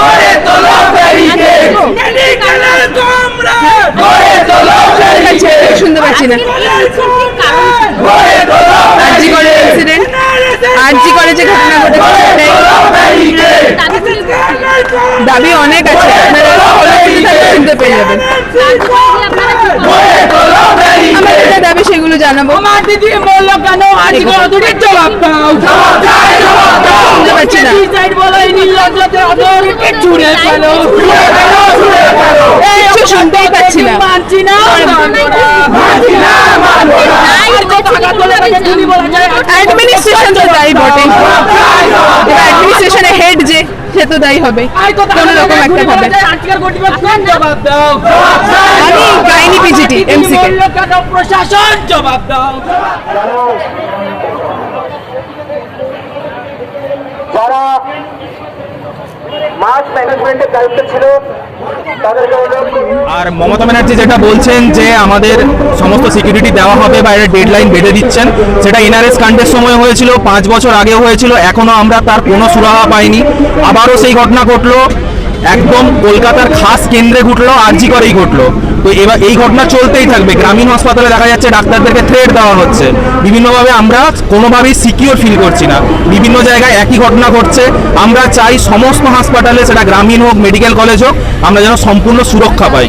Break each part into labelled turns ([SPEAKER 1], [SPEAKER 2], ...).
[SPEAKER 1] গড়ে তোলো ব্যারিকেড মেডিকেলের তোমরা গড়ে তোলো ব্যারিকেড
[SPEAKER 2] শুনতে পাচ্ছি না।
[SPEAKER 1] তোলো
[SPEAKER 2] আরজি যে ঘটনা ঘটেছে দাবি অনেক আছে। আপনারা শুনতে পেয়ে যাবেন। আমার যেটা দাবি সেগুলো জানাব।
[SPEAKER 3] আমার দিদি বলল কেন? জবাব দাও
[SPEAKER 2] শুনতে পাচ্ছি না
[SPEAKER 3] ডিসাইড বলো এই নির্লজ্জদের অথরিটি ছুড়ে ফেলো
[SPEAKER 1] ছুড়ে ফেলো। ছুড়ে ফেলো
[SPEAKER 2] কিচ্ছু শুনতেই পাচ্ছি না।
[SPEAKER 3] মানছি না
[SPEAKER 1] মানছি না মানবো না।
[SPEAKER 3] আর যে
[SPEAKER 2] অ্যাডমিনিস্ট্রেশন তো দায়ী বটে। অ্যাডমিনিস্ট্রেশনের হেড যে সে তো দায়ী হবে। কোনো রকম একটা
[SPEAKER 3] দাও?
[SPEAKER 2] আমি গাইনি পিজিটি এমসি
[SPEAKER 3] প্রশাসন জবাব দাও?
[SPEAKER 4] যারা
[SPEAKER 5] আর মমতা ব্যানার্জি যেটা বলছেন যে আমাদের সমস্ত সিকিউরিটি দেওয়া হবে বা একটা ডেডলাইন বেঁধে দিচ্ছেন, সেটা এনআরএস কাণ্ডের সময় হয়েছিল, পাঁচ বছর আগেও হয়েছিল, এখনও আমরা তার কোনো সুরাহা পাইনি। আবারও সেই ঘটনা ঘটলো একদম কলকাতার খাস কেন্দ্রে ঘটলো, আরজি করেই ঘটলো। তো এবার এই ঘটনা চলতেই থাকবে। গ্রামীণ হাসপাতালে দেখা যাচ্ছে ডাক্তারদেরকে থ্রেট দেওয়া হচ্ছে। বিভিন্নভাবে আমরা কোনোভাবেই সিকিউর ফিল করছি না। বিভিন্ন জায়গায় একই ঘটনা ঘটছে। আমরা চাই সমস্ত হাসপাতালে সেটা গ্রামীণ হোক মেডিকেল কলেজ হোক, আমরা যেন সম্পূর্ণ সুরক্ষা পাই।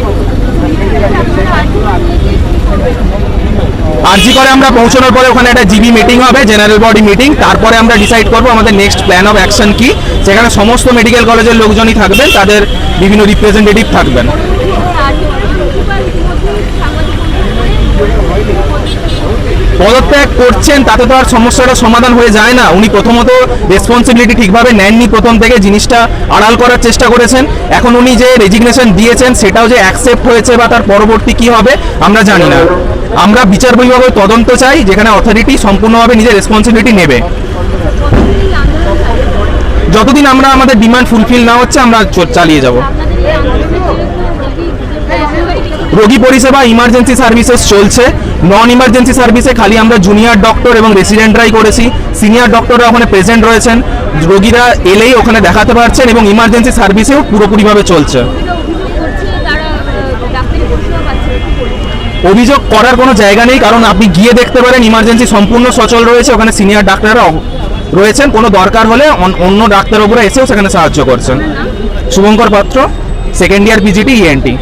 [SPEAKER 5] আরজি করে আমরা পৌঁছানোর পরে ওখানে একটা জিবি মিটিং হবে জেনারেল বডি মিটিং তারপরে আমরা ডিসাইড করব আমাদের নেক্সট প্ল্যান অফ অ্যাকশন কি। সেখানে সমস্ত মেডিকেল কলেজের লোকজনই থাকবেন, তাদের বিভিন্ন রিপ্রেজেন্টেটিভ থাকবেন। পদত্যাগ করছেন, তাতে তো আর সমস্যাটা সমাধান হয়ে যায় না। উনি প্রথমত রেসপন্সিবিলিটি ঠিকভাবে নেননি, প্রথম থেকে জিনিসটা আড়াল করার চেষ্টা করেছেন। এখন উনি যে রেজিগনেশন দিয়েছেন, সেটাও যে অ্যাকসেপ্ট হয়েছে বা তার পরবর্তী কি হবে, আমরা জানি না। আমরা বিচার বিভাগের তদন্ত চাই, যেখানে অথরিটি সম্পূর্ণভাবে নিজের রেসপন্সিবিলিটি নেবে। যতদিন আমরা আমাদের ডিমান্ড ফুলফিল না হচ্ছে, আমরা চালিয়ে যাব। রোগী পরিষেবা ইমার্জেন্সি সার্ভিসেস চলছে। নন ইমার্জেন্সি সার্ভিসে খালি আমরা জুনিয়র ডক্টর এবং রেসিডেন্টরাই করেছি। সিনিয়র ডক্টররা ওখানে প্রেজেন্ট রয়েছেন। রোগীরা এলেই ওখানে দেখাতে পারছেন এবং ইমার্জেন্সি সার্ভিসেও পুরোপুরিভাবে চলছে। অভিযোগ করার কোনো জায়গা নেই, কারণ আপনি গিয়ে দেখতে পারেন ইমার্জেন্সি সম্পূর্ণ সচল রয়েছে, ওখানে সিনিয়র ডাক্তাররা রয়েছেন, কোনো দরকার হলে অন- অন্য ডাক্তার ওপরে এসেও সেখানে সাহায্য করছেন। শুভঙ্কর পাত্র সেকেন্ড ইয়ার পিজিটি ইএনটি